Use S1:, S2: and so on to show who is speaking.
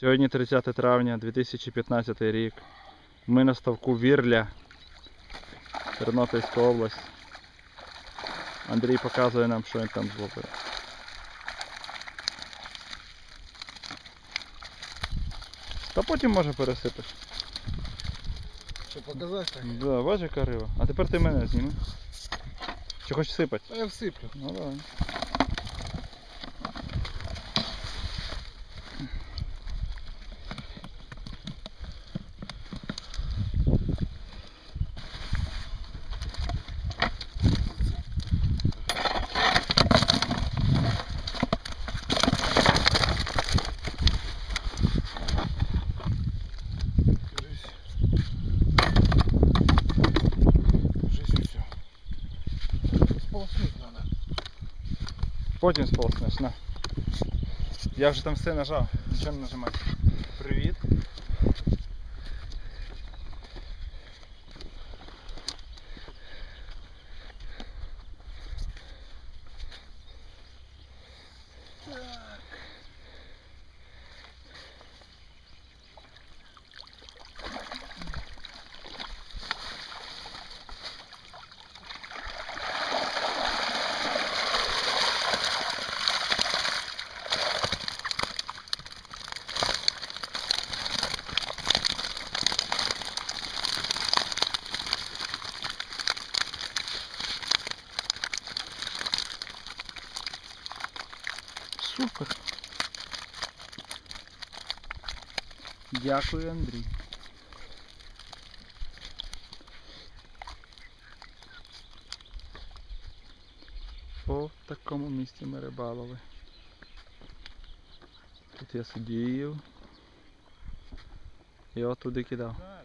S1: Сьогодні 30 травня 2015 рік. Ми на ставку Вірля, Тернопільська область. Андрій показує нам, що він там зловив. Та потім може пересипеш.
S2: Що показати так?
S1: Да, бачиш, яка риба. А тепер ти мене зніми. Чи хочеш сипати?
S2: Та я всиплю.
S1: Ну давай. Потім сполоснеш, на. Я вже там все нажав, нічого не нажимай. Привіт. Супер. Дякую, Андрій. О, такому місці ми рибалили. Тут я сидів. І от туди кидав.
S2: Да,